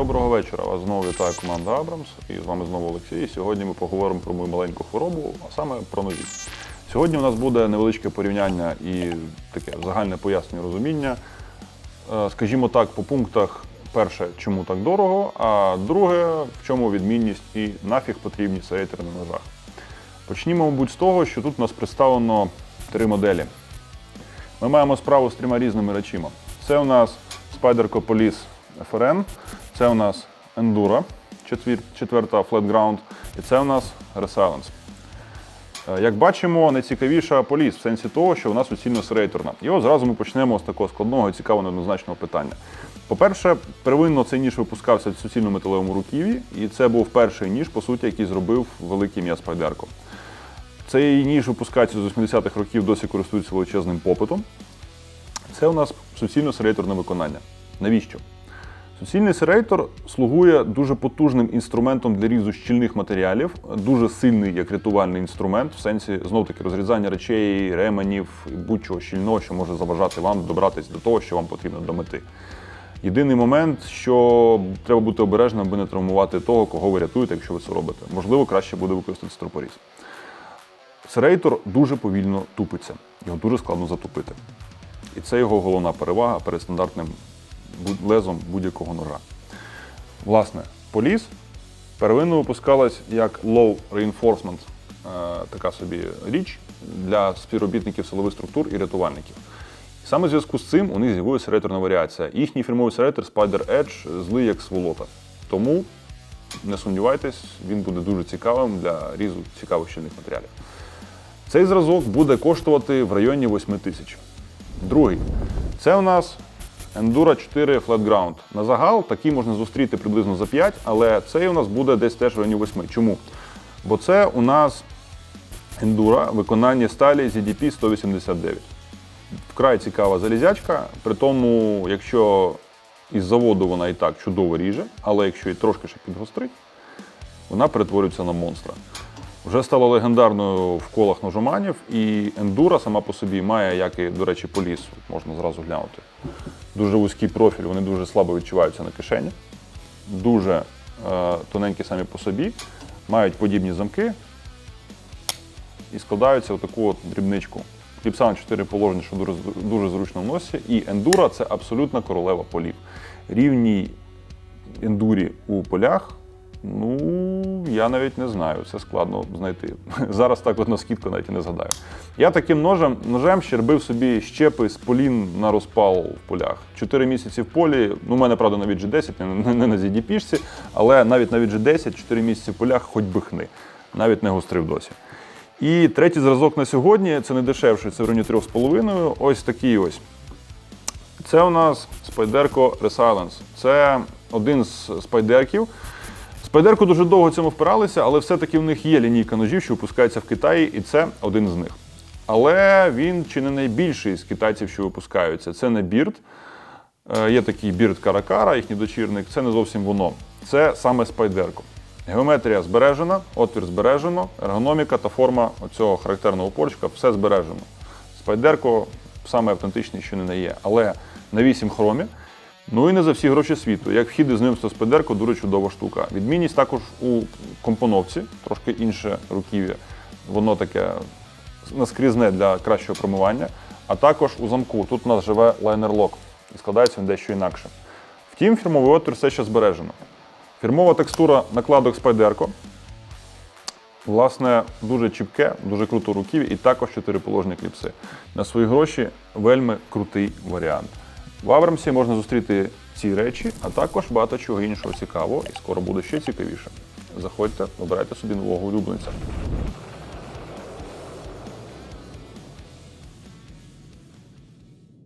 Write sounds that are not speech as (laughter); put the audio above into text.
Доброго вечора. Вас знову вітає команда Абрамс. І з вами знову Олексій. Сьогодні ми поговоримо про мою маленьку хворобу, а саме про нові. Сьогодні у нас буде невеличке порівняння і таке загальне пояснення розуміння. Е, Скажімо так, по пунктах. Перше, чому так дорого, а друге, в чому відмінність і нафіг потрібні серейтери на ножах. Почнімо, мабуть, з того, що тут у нас представлено три моделі. Ми маємо справу з трьома різними речима. Це у нас Spyderco Police FRN, це у нас четвір- четверта Flat Ground, і це у нас Resilience. Е, Як бачимо, найцікавіша поліс в сенсі того, що вона суцільно серейторна. І от зразу ми почнемо з такого складного і цікавого неоднозначного питання. По-перше, первинно цей ніж випускався в суцільно металевому руків'ї, і це був перший ніж, по суті, який зробив великий ім'я Спайдерко. Цей ніж випускається з 80-х років, досі користується величезним попитом. Це у нас суцільно серейторне виконання. Навіщо? Суцільний серейтор слугує дуже потужним інструментом для різу щільних матеріалів, дуже сильний як рятувальний інструмент, в сенсі знов таки розрізання речей, ременів, будь-чого щільного, що може заважати вам добратися до того, що вам потрібно до мети. Єдиний момент, що треба бути обережним, аби не травмувати того, кого ви рятуєте, якщо ви це робите. Можливо, краще буде використати стропоріз. Серейтор дуже повільно тупиться, його дуже складно затупити. І це його головна перевага перед стандартним лезом будь-якого ножа. Власне, поліс первинно випускалась як low reinforcement, е, така собі річ для співробітників силових структур і рятувальників. Саме в зв'язку з цим у них з'явилася серейторна варіація. Їхній фірмовий серейтор Spider Edge злий як сволота. Тому не сумнівайтесь, він буде дуже цікавим для різу цікавих щільних матеріалів. Цей зразок буде коштувати в районі 8 тисяч. Другий. Це у нас Endura 4 Flat Ground. На загал такий можна зустріти приблизно за 5, але цей у нас буде десь теж в районі 8. Чому? Бо це у нас Endura виконання сталі ZDP 189. Вкрай цікава залізячка, при тому, якщо із заводу вона і так чудово ріже, але якщо її трошки ще підгострить, вона перетворюється на монстра. Вже стала легендарною в колах ножоманів, і ендура сама по собі має, як і, до речі, поліс, можна зразу глянути. Дуже вузький профіль, вони дуже слабо відчуваються на кишені, дуже е, тоненькі самі по собі, мають подібні замки і складаються в таку от дрібничку. Кліпса на 4 положення, що дуже, дуже зручно в носі. І ендура це абсолютна королева полів. Рівній ендурі у полях Ну, я навіть не знаю, це складно знайти. (laughs) Зараз так от на навіть і не згадаю. Я таким ножем, ножем щербив собі щепи з полін на розпал в полях. Чотири місяці в полі. Ну, у мене, правда, навіть G10, не, не на ZDP-шці, але навіть навіть G10, 4 місяці в полях, хоч би хни. Навіть не гострив досі. І третій зразок на сьогодні це не дешевший, це в районі 3,5. Ось такий ось. Це у нас Spyderco Resilience. Це один з спайдерків. Спайдерку дуже довго цьому впиралися, але все-таки в них є лінійка ножів, що випускається в Китаї, і це один з них. Але він чи не найбільший з китайців, що випускаються. Це не бірд. Е, Є такий бірд Каракара, їхній дочірник. Це не зовсім воно. Це саме спайдерко. Геометрія збережена, отвір збережено, ергономіка та форма цього характерного порчика все збережено. Спайдерко саме автентичний, що не не є. Але на 8 хромі. Ну і не за всі гроші світу. Як вхід із ним з Спайдерко, дуже чудова штука. Відмінність також у компоновці, трошки інше руків'я. Воно таке наскрізне для кращого промивання. А також у замку. Тут у нас живе лайнер-лок і складається він дещо інакше. Втім, фірмовий отвір все ще збережено. Фірмова текстура накладок Спайдерко. Власне, дуже чіпке, дуже круто руків'я і також чотири положені кліпси. На свої гроші вельми крутий варіант. В Абрамсі можна зустріти ці речі, а також багато чого іншого цікавого, і скоро буде ще цікавіше. Заходьте, обирайте собі нового улюбленця.